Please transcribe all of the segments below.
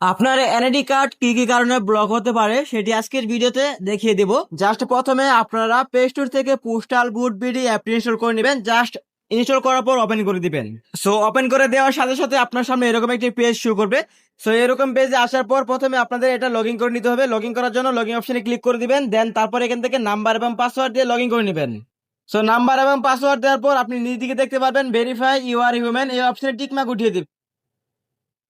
আপনার NID card কি কি কারণে ব্লক হতে পারে সেটি আজকের ভিডিওতে দেখিয়ে দেব। জাস্ট প্রথমে আপনারা প্লে স্টোর থেকে postal vote BD app install করে নেবেন। জাস্ট ইনস্টল করার পর ওপেন করে দিবেন। সো ওপেন করে দেওয়ার সাথে সাথে আপনার সামনে এরকম একটি পেজ শুরু করবে। সো এরকম পেজে আসার পর প্রথমে আপনাদের এটা লগ করে নিতে হবে। লগ করার জন্য লগ অপশনে ক্লিক করে দিবেন। দেন তারপর এখান থেকে নাম্বার এবং পাসওয়ার্ড দিয়ে লগ করে নেবেন। সো নাম্বার এবং পাসওয়ার্ড দেওয়ার পর আপনি নিজ দিকে দেখতে পারবেন ভেরিফাই ইউ আর হিউম্যান এই অপশনে টিকমার্ক উঠিয়ে দিবেন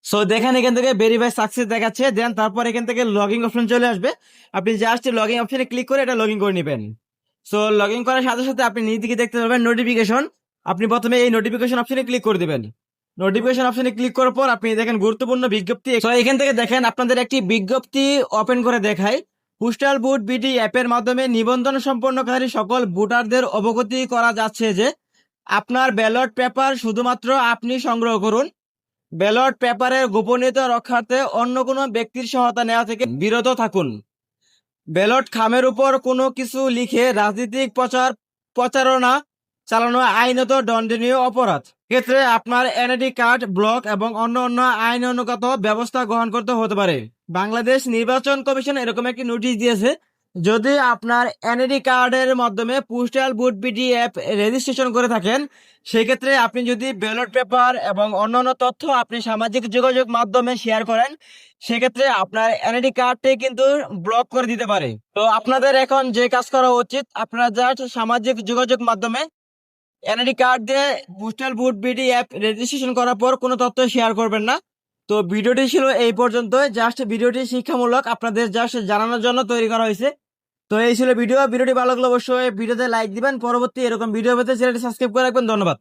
সো দেখেন এখান থেকে ভেরিফাই সাকসেস দেখাচ্ছে দেন তারপর এখান থেকে লগইন অপশন চলে আসবে। আপনি জাস্ট লগইন অপশনে ক্লিক করে এটা লগইন করে নেবেন। সো লগইন করার সাথে সাথে আপনি নিজ দিকে দেখতে পারবেন নোটিফিকেশন আপনি প্রথমে এই নোটিফিকেশন অপশনে ক্লিক করে দিবেন। নোটিফিকেশন অপশনে ক্লিক করার পর আপনি দেখেন গুরুত্বপূর্ণ বিজ্ঞপ্তি। এখান থেকে দেখেন আপনাদের একটি বিজ্ঞপ্তি ওপেন করে দেখায়। পোস্টাল বুট বিডি অ্যাপের মাধ্যমে নিবন্ধন সম্পন্নকারী সকল ভোটারদের অবগতি করা যাচ্ছে যে আপনার ব্যালট পেপার শুধুমাত্র আপনি সংগ্রহ করুন। ব্যালট, পেপারের গোপনীয়তা রক্ষার্থে অন্য কোনো ব্যক্তির সহায়তা নেওয়া থেকে বিরত থাকুন। ব্যালট খামের উপর কোনো কিছু লিখে রাজনৈতিক প্রচার, প্রচারণা চালানো আইনত, দণ্ডনীয় অপরাধ। ক্ষেত্রে আপনার এনআইডি কার্ড, ব্লক এবং অন্য অন্য আইন অনুগত ব্যবস্থা গ্রহণ করতে হতে পারে। বাংলাদেশ নির্বাচন কমিশন এরকম একটি নোটিশ দিয়েছে যদি আপনার এনআইডি কার্ডের মাধ্যমে postal vote BD app registration করে থাকেন, সেক্ষেত্রে আপনি যদি ব্যালট পেপার এবং অন্যান্য তথ্য আপনি সামাজিক যোগাযোগ মাধ্যমে শেয়ার করেন, সেক্ষেত্রে আপনার এনআইডি কার্ডটি কিন্তু ব্লক করে দিতে পারে। তো আপনাদের এখন যে কাজ করা উচিত, আপনারা জাস্ট সামাজিক যোগাযোগ মাধ্যমে এনআইডি কার্ড দিয়ে postal vote BD app registration করার পর কোনো তথ্য শেয়ার করবেন না। তো ভিডিওটি ছিল এই পর্যন্ত জাস্ট ভিডিওটি শিক্ষামূলক। আপনাদের জাস্ট জানানোর জন্য তৈরি করা হয়েছে। তো এই ছিল ভিডিও। ভিডিওটি ভালো লাগলে অবশ্যই ভিডিওতে লাইক দিবেন। পরবর্তী এরকম ভিডিও পেতে চ্যানেলটি সাবস্ক্রাইব করে রাখবেন। ধন্যবাদ।